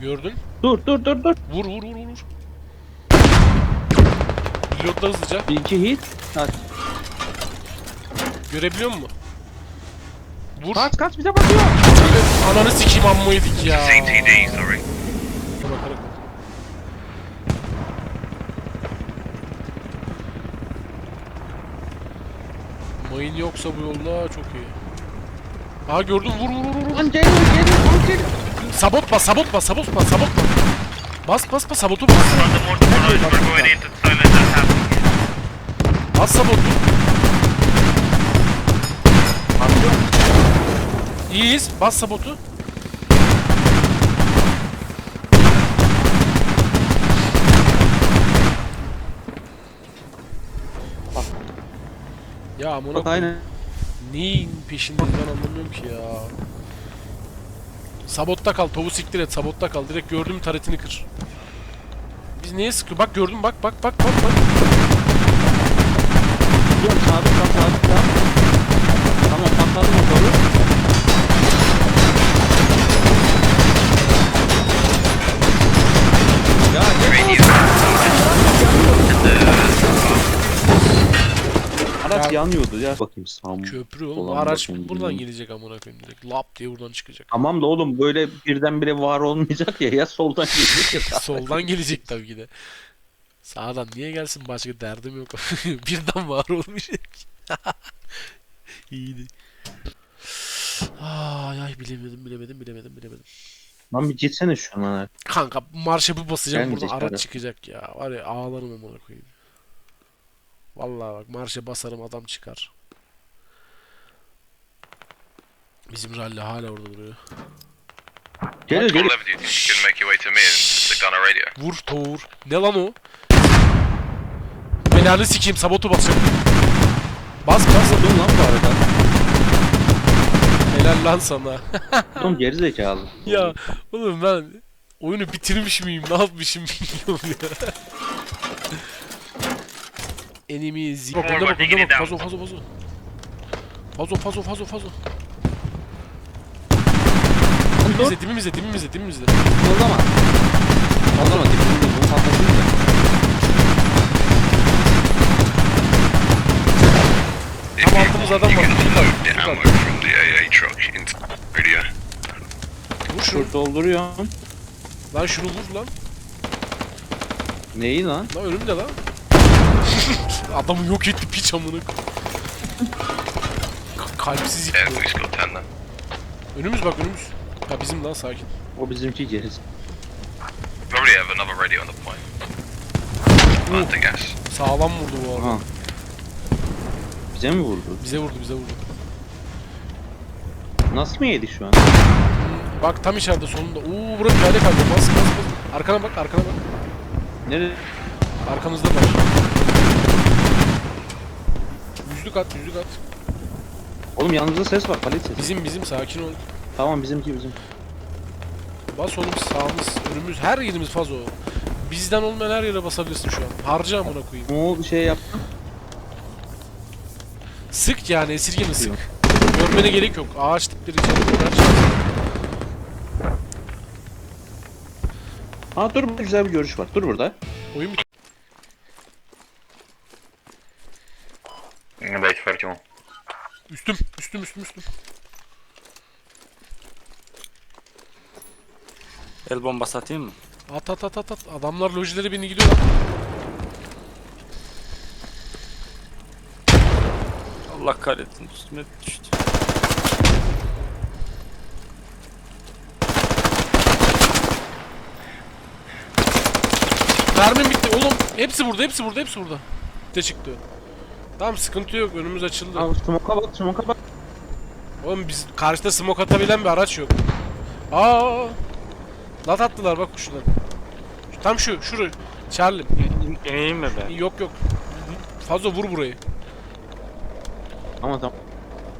Gördün. Dur dur dur dur. Vur vur vur vur. Reloadla hızlıca. Bir iki hit. Kaç. Görebiliyor musun? Vur. Kaç kaç bize bakıyor. Böyle ananı sikeyim amma yedik ya. CTD, sorry. Bakarak. Mayın yoksa bu yolda çok iyi. Aha gördüm vur vur vur vur. Lan geliyor geliyor lan geliyor. Sabot bas sabot bas sabot bas sabot bas. Bas bas bas sabotu bas. Bas sabotu. İyiyiz. Bas sabotu. Ya amına Bak aynen. Neyin peşindeyiz ben anlamıyorum ki ya. Sabotta kal, tavu siktir et, sabotta kal. Direkt gördüm taretini kır. Biz neye sıkıyor? Bak gördüm bak bak bak bak bak. Dur sabit kal sabit kal. Tamam patladı motoru. Araç yanıyordu ya. Bakayım sağ Köprü oğlum. Araç bakayım, buradan gelecek amına koyayım direkt. Lap diye buradan çıkacak. Tamam da oğlum böyle birdenbire var olmayacak ya. Ya soldan gelecek ya sağdan. Soldan gelecek tabii ki de. Sağdan niye gelsin başka derdim yok. Birden var olmuş. İyiydi. Ay ay bilemedim bilemedim bilemedim bilemedim. Lan bir gitsene şu an. Kanka marşa bir basacağım Gelmeyecek buradan araç çıkacak ya. Var ya ağlarım amına koyayım. Vallahi bak marşa basarım adam çıkar. Bizim rally hala orada duruyor. Gunner radio. Vur tavuğu vur. Ne lan o? Belanı sikeyim sabotu basacak. Bas bas. Dur lan bu arada. Helal lan sana. Oğlum geri zekalı. ya oğlum ben oyunu bitirmiş miyim? Ne yapmışım bilmiyorum ya. Enemies. Bak önde bak önde bak. Fazo fazo fazo. Fazo fazo fazo fazo. Dibimizde dibimizde dibimizde dibimizde. Kımıldama. Kımıldama. Dibimizde bunu patlatayım da. Tam want, adam var. Şurada, şurada. Vur şunu. Dur dolduruyorum. Lan şunu vur lan. Neyi lan? Lan önümde lan. Adamı yok etti piç koyayım. Ka- Kalpsiz Yeah, yıktı. we just got 10 then. Önümüz bak önümüz. Ya bizim lan sakin. O bizimki geriz. Probably have another radio on the point. Planting gas. Sağlam vurdu bu arada. Aha. Bize mi vurdu? Bize vurdu bize vurdu. Nasıl mı yedik şu an? Bak tam içeride sonunda. Uuu bura piyade kaldı. Bas bas bas. Arkana bak arkana bak. Nerede? Arkamızda var. Yüzlük at yüzlük at. Oğlum yanımızda ses var. Palet sesi. Bizim bizim sakin ol. Tamam bizimki bizim. Bas oğlum sağımız önümüz her yerimiz fazla o. Bizden olmayan her yere basabilirsin şu an. Harca amına koyayım. Ne oldu şey yaptın? Sık yani esirgeme sık. Görmene gerek yok. Ağaç tipleri içeride kaç. Ha dur güzel bir görüş var. Dur burada. Oyun üstüm. El bombası atayım mı? At at at at at. Adamlar lojileri beni gidiyor lan. Allah kahretsin üstüme düştü. Mermim bitti oğlum. Hepsi burada hepsi burada hepsi burada. De çıktı. Tamam sıkıntı yok önümüz açıldı. Abi smoke'a bak smoke'a bak. Oğlum biz karşıda smoke atabilen bir araç yok. Aa! Lat attılar bak şuradan. Tam şu, şuru. Charlie. İneyim mi ben? Yok yok. Fazla vur burayı. Ama tamam.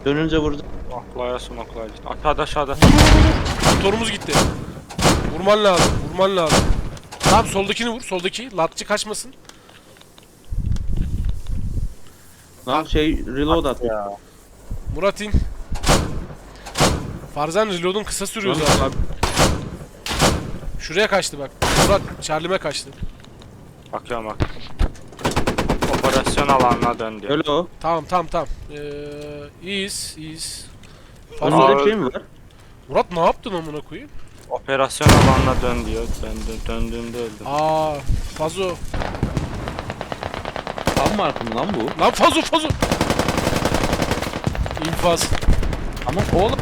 Dönünce vurdu. Aklaya son aklaya. Aşağıda aşağıda. Motorumuz gitti. Vurman lazım, vurman lazım. Tamam soldakini vur, soldaki. Latçı kaçmasın. Lan şey reload at. Ya. Murat in. Farzan reload'un kısa sürüyor zaten. Şuraya kaçtı bak. Murat Charlie'me kaçtı. Bakıyorum bak. Operasyon alanına dön diyor. Öyle o. Tamam tamam tamam. Ee, iyiyiz iyiyiz. Fazla. bir şey mi var? Murat ne yaptın amına koyayım? Operasyon alanına dön diyor. Ben dö- döndüğümde öldüm. Aa, Fazo. Tam markım lan bu. Lan Fazo Fazo. İnfaz. Ama oğlum.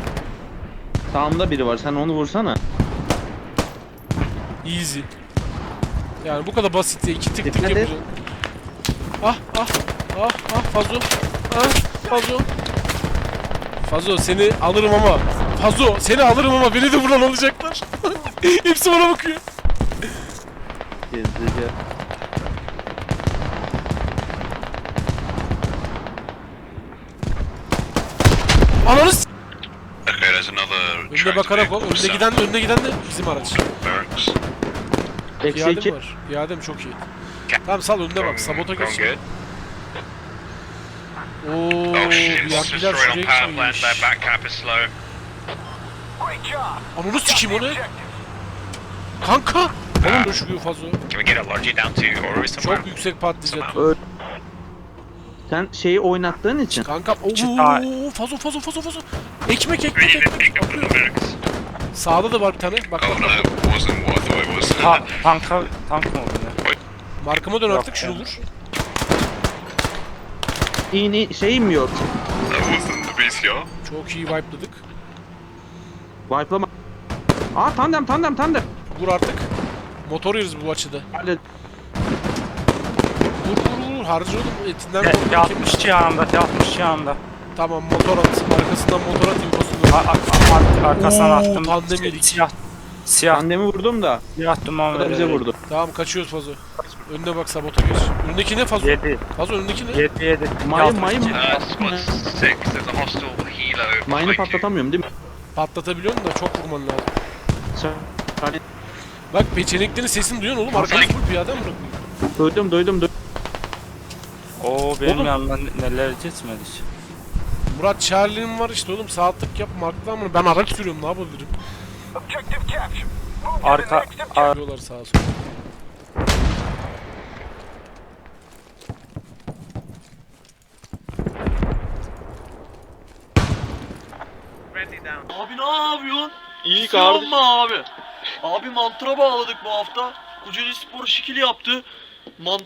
Sağımda biri var. Sen onu vursana. Easy. Yani bu kadar basit ya. İki tık tık Dikkat et. yapacaksın. Ah ah ah ah Fazo. Ah Fazo. Fazo seni alırım ama. Fazo seni alırım ama beni de vuran alacaklar. Hepsi bana bakıyor. Gezdirici. Ananı s- Önüne bakarak ol. Önüne giden önüne giden de bizim araç. Eksi İade iki. mi var? İade mi? Çok iyi. Tamam sal önüne bak. Sabota geçsin. good. Oo, Oh shit, bir yaptılar destroyed on şuraya power plant. gitmiş. Their back cap is slow. Ananı sikeyim o ne? Kanka! Oğlum düşüyor fazla. Can we get a lodgy down to Ori somewhere? Çok yüksek patlayacak. Öl. Sen şeyi oynattığın için. Kanka ooo fazo fazo fazo fazo. Ekmek ekmek ekmek. barracks. Sağda da var bir tane. Bak bak bak. Ta tanka tank mı oldu ne? Markıma dön artık şunu ya. vur. İğne şeyim mi yok? Çok iyi wipe'ladık. Wipe'lama. Aa tandem tandem tandem. Vur artık. Motor yeriz bu açıda. Hadi. Vur vur vur. Harca oğlum. Etinden Te- korkma kim? T60 yanında, T60 yanında. Tamam motor at. Arkasından motor at. infosunu Ar ar ar arkasından Oo, attım. tandem yedik. Siyah, siyah, Tandemi vurdum da. siyah duman da bize vurdu. Tamam kaçıyoruz fazo. Önüne bak sabota geç. Önündeki ne fazo? Yedi, Fazo önündeki ne? yedi, yedi. Mayın mayın. Squad 6, there's a hostile helo. Mayını patlatamıyorum değil mi? Patlatabiliyorsun da çok vurman lazım. Sen- Hani Bak peçeneklerin sesini duyuyorsun oğlum. Arkada full piyade mi bırakıyor? duydum duydum duydum. Oo benim yanımdan neler geçmedik. Murat Charlie'nin var işte oğlum saatlik yap marklı ama ben araç sürüyorum ne yapabilirim? Arka, ar Diyorlar sağa sola. Abi ne yapıyorsun? İyi kardeşim. abi? Abi mantıra bağladık bu hafta. Kocaeli Spor şikili yaptı. Man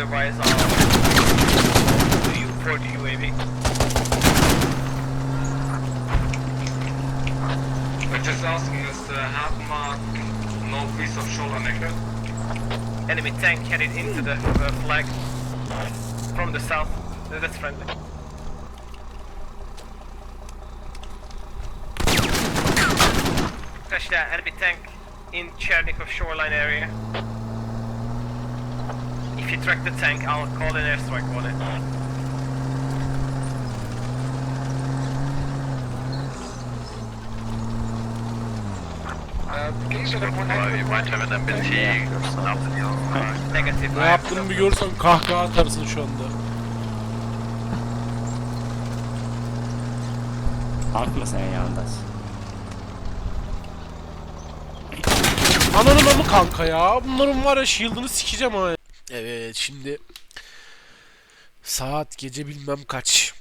otherwise I'll do you for the UAV. We're just asking us to have mark northeast of shoreline exit. Enemy tank headed into the uh, flag from the south. That's friendly. That enemy tank in Chernikov shoreline area. If you track the tank, I'll call an airstrike on it. Your Negative. Ne yaptığımı bir görsen kahkaha atarsın şu anda. tank mı senin yanındasın? Ananın amı kanka ya. Bunların var ya shield'ını sikeceğim ha. Evet şimdi saat gece bilmem kaç.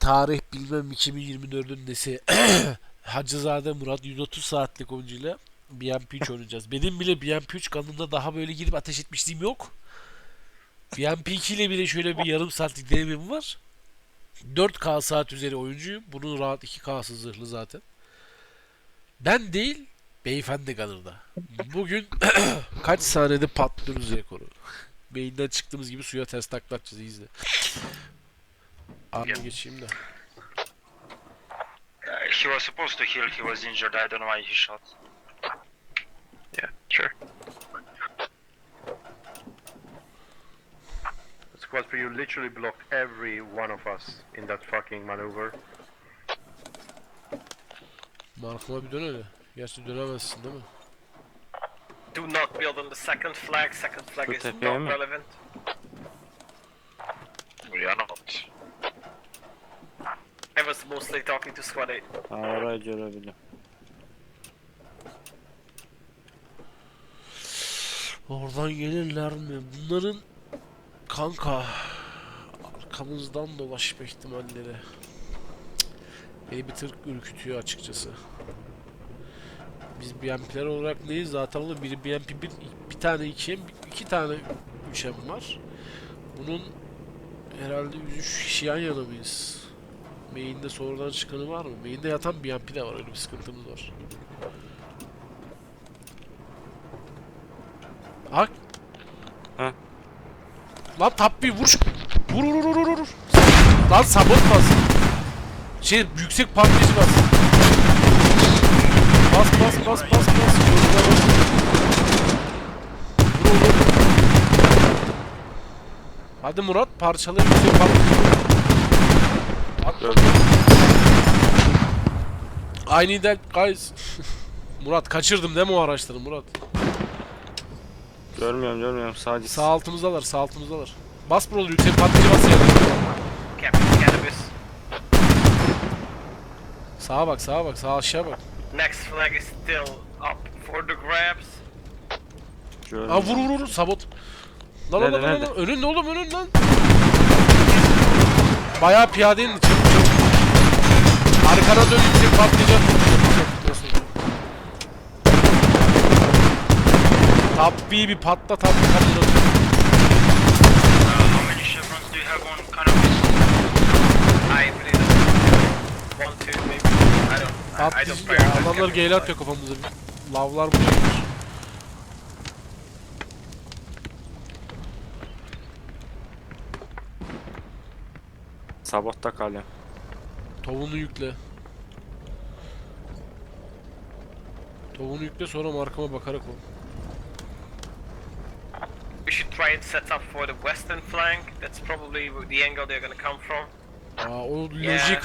Tarih bilmem 2024'ün nesi. Hacızade Murat 130 saatlik oyuncuyla BMP3 oynayacağız. Benim bile BMP3 kanalında daha böyle girip ateş etmişliğim yok. BMP2 ile bile şöyle bir yarım saatlik deneyimim var. 4K saat üzeri oyuncuyum. Bunun rahat 2K'sı zırhlı zaten. Ben değil, beyefendi kalırda. Bugün kaç saniyede patlıyoruz rekoru. Beyinden çıktığımız gibi suya ters taklatacağız izle. Abi geçeyim de. he was supposed to heal, he was injured, I don't know why he shot. Yeah, sure. Squad for you literally blocked every one of us in that fucking maneuver. Markıma bir dön öyle. Gerçi dönemezsin değil mi? Do not build on the second flag. Second flag Bu is tepeye not mi? relevant. We are not. I was mostly talking to squad 8. Ha, orayı görebilirim. Oradan gelirler mi? Bunların kanka arkamızdan dolaşma ihtimalleri Cık, beni bir tır ürkütüyor açıkçası. Biz BMP'ler olarak neyiz zaten oğlum biri BMP bir, bir tane 2'em iki tane 3'em var. Bunun herhalde 3 kişi yan yana mıyız? Main'de sonradan çıkanı var mı? Main'de yatan BMP de var öyle bir sıkıntımız var. Hak. Ha. Lan tap bir vur. Vur vur vur vur vur. Lan sabot bas. Şey yüksek patlayıcı bas. Bas bas bas bas bas. Yoluna bas. Vur vur. Hadi Murat parçala yüksek patlayıcı. At. Gördüm. I need that guys. Murat kaçırdım değil mi o araçları Murat? Görmüyorum görmüyorum sadece Sağ altımızdalar, sağ altımızdalar. Bas buraları yüksek patlayıcı bas Cannabis. Sağa bak, sağa bak, sağ aşağı bak. Next flag is still up for the grabs. Aa vur vur vur, sabot. Lan lan Nerede, lan lan, nerede? lan, önün ne oğlum önün lan. Bayağı piyadeyin çabuk çabuk. Arkana dön yüksek patlayacak. Tabbi bir patla tabbi patla. Uh, how many chevrons do you have on cannabis? I believe it. One, two, maybe. Don't Patlayıcı ya, adamlar geyler atıyor kafamıza. Lavlar buraya gelir. Sabotta kalıyor. Tavuğunu yükle. Tavuğunu yükle sonra markama bakarak ol. We should try and set up for the western flank. That's probably the angle they're gonna come from. Aa o lojiyi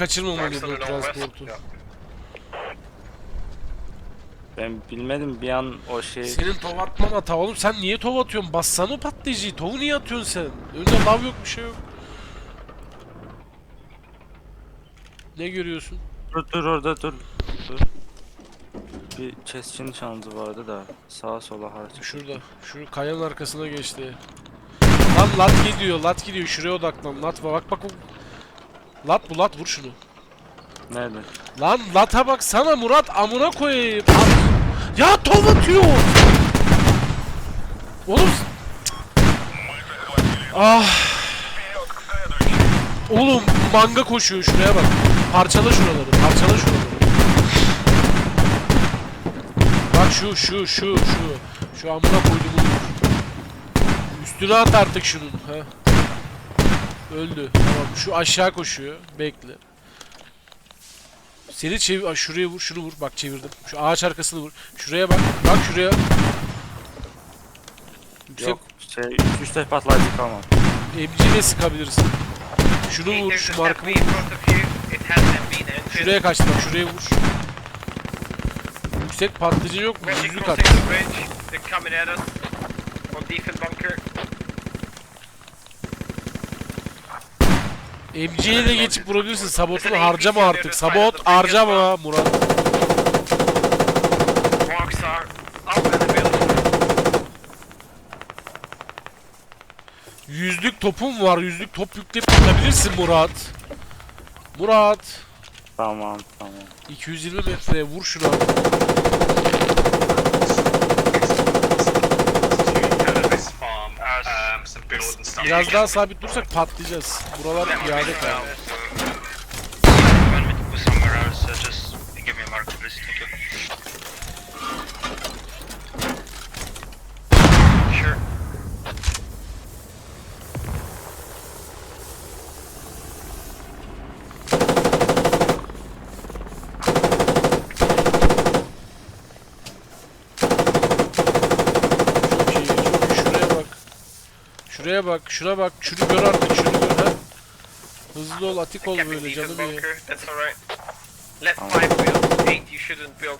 the northwest. transportu. Yeah. Ben bilmedim bir an o şey Senin tov atman hata oğlum sen niye tov atıyorsun? Bassana patlayıcıyı. Tovu niye atıyorsun sen? Önünde lav yok bir şey yok. Ne görüyorsun? dur dur orada dur. Dur. Bir chest'in şansı vardı da sağa sola harcı. Şurada. Şu kayanın arkasına geçti. Lan lat gidiyor, lat gidiyor. Şuraya odaklan. Lat var. Bak bak. Lat bu lat vur şunu. Nerede? Lan lata bak sana Murat amına koyayım. Al- Ya tov atıyor. Oğlum. Ah. Oğlum manga koşuyor şuraya bak. Parçala şuraları, parçala şuraları. Bak şu şu şu şu. Şu amına koydum. Üstüne at artık şunun. Ha. Öldü. Tamam şu aşağı koşuyor. Bekle. Seni çevir, Aa, şuraya vur, şunu vur. Bak çevirdim. Şu ağaç arkasını vur. Şuraya bak. Bak şuraya. Yüksek Yok şey 3 defa patlayıcı kalmadı. MC ile sıkabilirsin. Şunu vur, şu markı step in front of you. It hasn't been entered. Şuraya kaçtı bak, şuraya vur. Yüksek patlayıcı yok mu? Yüzlük at. crossing the bridge. They're coming at us. On defense bunker. MC ile geçip vurabilirsin. Sabotunu harcama artık. Sabot harcama Murat. Yüzlük topum var. Yüzlük top yükleyip atabilirsin Murat. Murat. Tamam tamam. 220 metreye vur şuna. Biraz daha sabit dursak patlayacağız. Buralar iade kaldı. uh, just give me a marker, please. Thank you. Sure. Çok iyi, çok iyi. Şuraya bak. Şuraya bak, şuna bak. Şunu gör artık, şunu gör ha. Hızlı ol, atik ol böyle canım iyi. bunker. That's alright. Let five build. Eight you shouldn't build.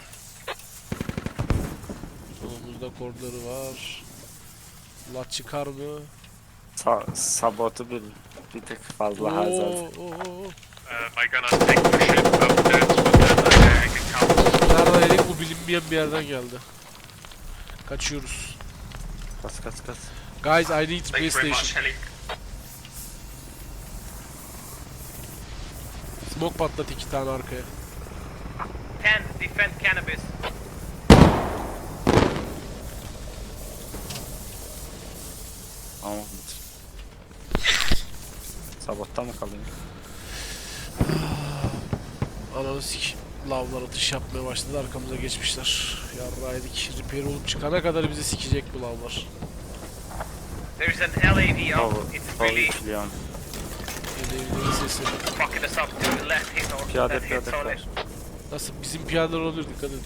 Solumuzda korları var. Lat çıkar mı? Sa sabotu bir bir tık fazla hazır. Uh, my gonna take the shit up there so that I, I can count. Nereden yedik bu bilinmeyen bir yerden geldi. Kaçıyoruz. Kaç kaç kaç. Guys I need Thank very much. Smoke patlat iki tane arkaya. Ten defend cannabis. Tamam. Sabotta mı kalayım? Ananı sik. Lavlar atış yapmaya başladı arkamıza geçmişler. Yarraydık. Repair olup çıkana kadar bizi sikecek bu lavlar. There's an LAV up. It's tavı really sesi. fucking us up to the left hit or Piyade left hits piyade on var. it. Nasıl bizim piyadeler oluyor dikkat edin.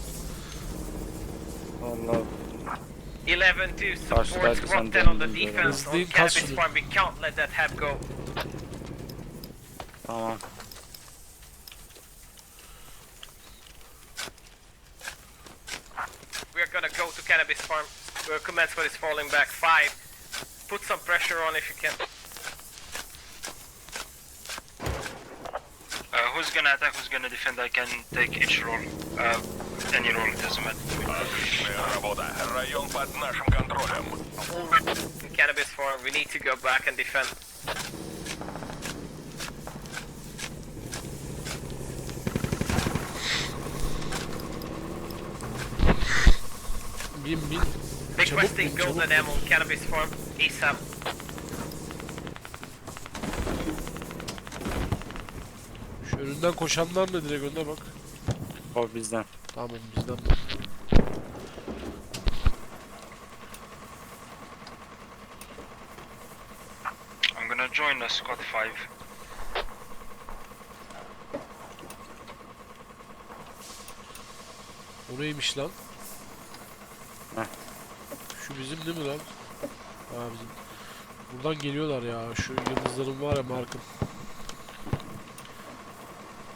Valla 11 to support Karşıdaydı, sen 10 on the döndün böyle. defense on Hızlıyım, cannabis kaç farm. We can't let that have go. tamam. We are gonna go to cannabis farm. Where command squad is falling back. Five. Put some pressure on if you can. Uh, who's gonna attack, who's gonna defend? I can take each role. Uh, any role, it doesn't matter. In cannabis farm, we need to go back and defend. Bin. Requesting bin, çabuk golden ammo cannabis farm. ASAP. Şu önünden koşanlar da direkt önüne bak. O bizden. Tamam bizden. I'm gonna join the squad 5. O neymiş lan? Bizim değil mi lan? Ha bizim. Buradan geliyorlar ya. Şu yıldızların var ya markım.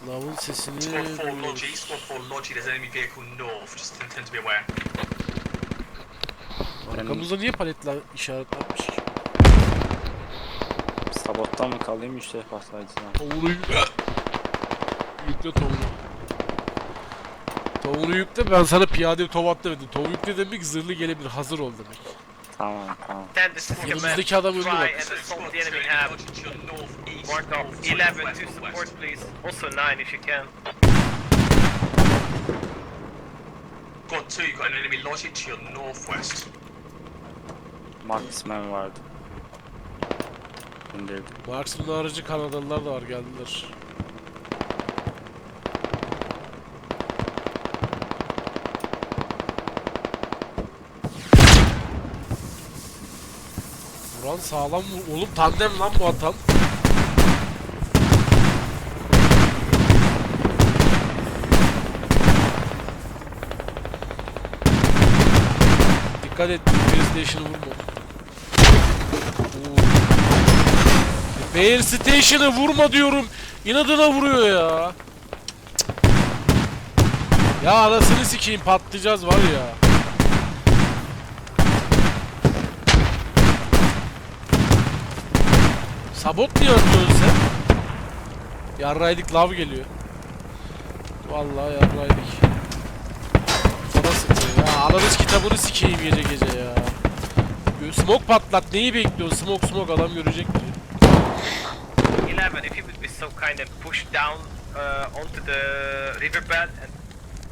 Lavın sesini Squad 4 duyuyoruz. Logi, Squad 4 Logi, there's an enemy vehicle north, just intend to be aware. Arkamızda niye paletler işaretlenmiş ki? Sabotta mı kalayım işte patlayıcıdan. Tavuğunu yükle. Yükle tavuğunu. Tavuğunu yükle ben sana piyade tovat demedim. Tavuğu yükle demek zırhlı gelebilir hazır ol demek. Tamam tamam. Ten, this is command. Yanımızdaki adam öldü Try bak. and assault the enemy Squad hab. Logi to your northeast, Mark north, off. sorry, 11 northwest, to northwest. support, please. Also 9 if you can. Squad 2, you've got an enemy Logi to your northwest. Marksman vardı. İndirdim. Marksman aracı Kanadalılar da var geldiler. Vuran sağlam vur. Oğlum tandem lan bu atan. Dikkat et, PlayStation'ı vurma. Bear Station'ı vurma diyorum. İnadına vuruyor ya. Ya anasını sikeyim patlayacağız var ya. Sabot niye atıyorsun sen? Yarraydık lav geliyor. Vallahi yarraydık. Sana sıkıyor ya. Ananız kitabını sikeyim gece gece ya. Smoke patlat neyi bekliyorsun? Smoke smoke adam görecek diyor. 11, if you would be so kind and push down uh, onto the riverbed and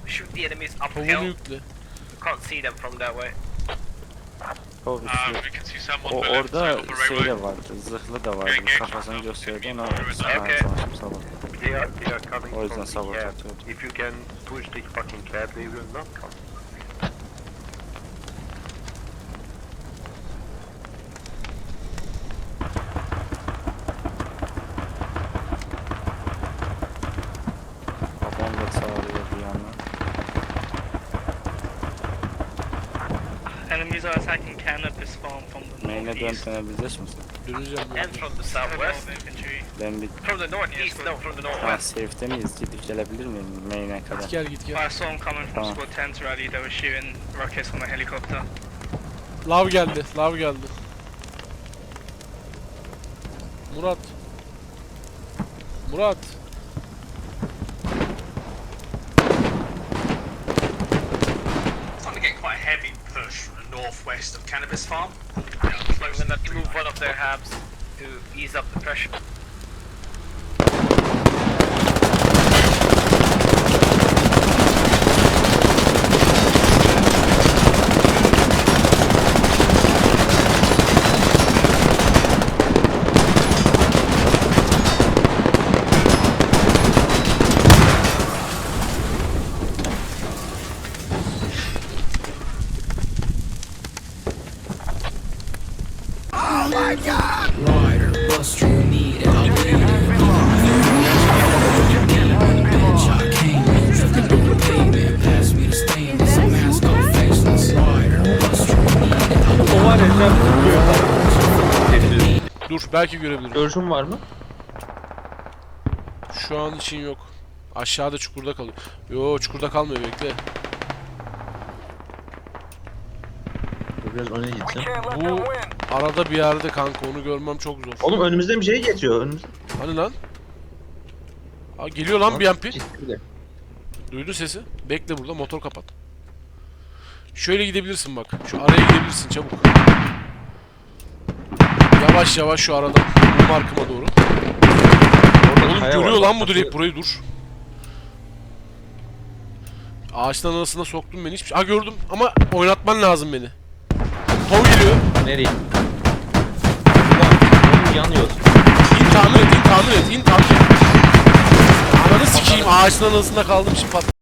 shoot the enemies uphill. yükle. You can't see them from that way. Yakov üçlü. we can see someone O side orada şey de vardı, zırhlı da vardı. Kafasını gösterdi ona çalıştım sabah. O yüzden cab. atıyordu. If you can push the fucking cab, they will not come. Babam da sağlıyor bir yandan. Enemies are attacking cannabis farm from the Dönebilecek misin? Döneceğim ya. And from the southwest. infantry. Ben bir From the northeast, no, from the ha, northwest. safe'te miyiz? Gidip gelebilir miyim main'e kadar? Git gel git gel. I saw them coming from Tamam. squad 10 to rally. They were shooting rockets from a helicopter. Lav geldi. Lav geldi. Murat. Murat. Their habs to ease up the pressure. Belki görebilirim. Görüşün var mı? Şu an için yok. Aşağıda çukurda kalıyor. Yo çukurda kalmıyor bekle. Dur biraz öne gitsin. Bu arada bir yerde kanka onu görmem çok zor. Oğlum önümüzden bir şey geçiyor. Önümüzde. Hani lan? Aa, geliyor lan BMP. Gitti de. Duydun sesi. Bekle burada motor kapat. Şöyle gidebilirsin bak. Şu araya gidebilirsin çabuk. Yavaş yavaş şu aradan. Bu markıma doğru. Orada Oğlum görüyor var, lan bu direkt burayı dur. Ağaçların arasına soktun beni hiçbir şey. Ha gördüm ama oynatman lazım beni. Tom geliyor. Nereye? Ulan yanıyor. İn tamir et, in tamir et, in tamir et. Ananı sikeyim ağaçların arasında kaldım şimdi pat.